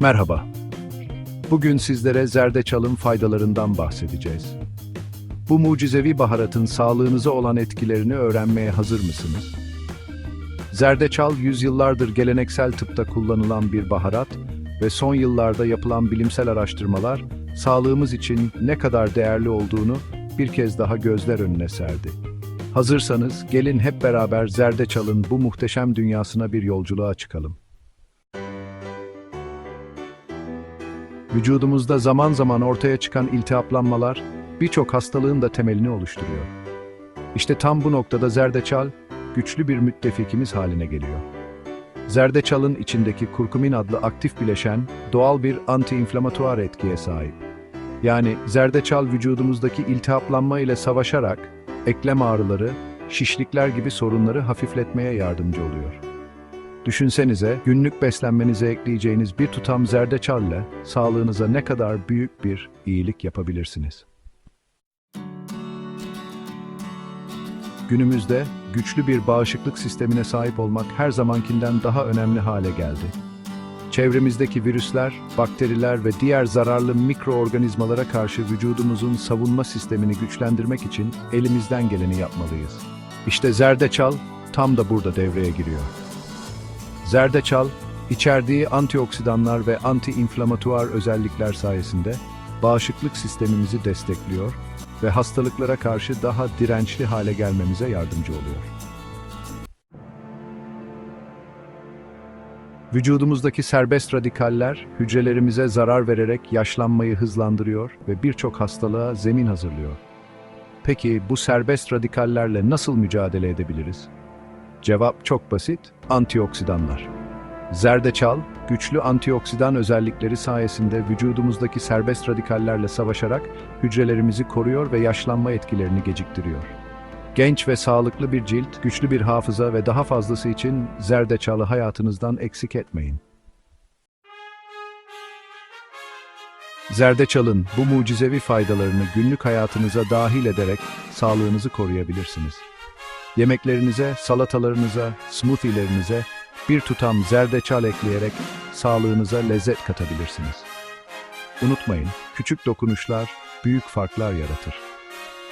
Merhaba. Bugün sizlere zerdeçalın faydalarından bahsedeceğiz. Bu mucizevi baharatın sağlığınıza olan etkilerini öğrenmeye hazır mısınız? Zerdeçal yüzyıllardır geleneksel tıpta kullanılan bir baharat ve son yıllarda yapılan bilimsel araştırmalar sağlığımız için ne kadar değerli olduğunu bir kez daha gözler önüne serdi. Hazırsanız gelin hep beraber zerdeçalın bu muhteşem dünyasına bir yolculuğa çıkalım. Vücudumuzda zaman zaman ortaya çıkan iltihaplanmalar birçok hastalığın da temelini oluşturuyor. İşte tam bu noktada zerdeçal güçlü bir müttefikimiz haline geliyor. Zerdeçalın içindeki kurkumin adlı aktif bileşen doğal bir antiinflamatuar etkiye sahip. Yani zerdeçal vücudumuzdaki iltihaplanma ile savaşarak eklem ağrıları, şişlikler gibi sorunları hafifletmeye yardımcı oluyor. Düşünsenize günlük beslenmenize ekleyeceğiniz bir tutam zerdeçal ile sağlığınıza ne kadar büyük bir iyilik yapabilirsiniz. Günümüzde güçlü bir bağışıklık sistemine sahip olmak her zamankinden daha önemli hale geldi. Çevremizdeki virüsler, bakteriler ve diğer zararlı mikroorganizmalara karşı vücudumuzun savunma sistemini güçlendirmek için elimizden geleni yapmalıyız. İşte zerdeçal tam da burada devreye giriyor. Zerdeçal, içerdiği antioksidanlar ve antiinflamatuar özellikler sayesinde bağışıklık sistemimizi destekliyor ve hastalıklara karşı daha dirençli hale gelmemize yardımcı oluyor. Vücudumuzdaki serbest radikaller hücrelerimize zarar vererek yaşlanmayı hızlandırıyor ve birçok hastalığa zemin hazırlıyor. Peki bu serbest radikallerle nasıl mücadele edebiliriz? Cevap çok basit, antioksidanlar. Zerdeçal, güçlü antioksidan özellikleri sayesinde vücudumuzdaki serbest radikallerle savaşarak hücrelerimizi koruyor ve yaşlanma etkilerini geciktiriyor. Genç ve sağlıklı bir cilt, güçlü bir hafıza ve daha fazlası için zerdeçalı hayatınızdan eksik etmeyin. Zerdeçalın bu mucizevi faydalarını günlük hayatınıza dahil ederek sağlığınızı koruyabilirsiniz. Yemeklerinize, salatalarınıza, smoothie'lerinize bir tutam zerdeçal ekleyerek sağlığınıza lezzet katabilirsiniz. Unutmayın, küçük dokunuşlar büyük farklar yaratır.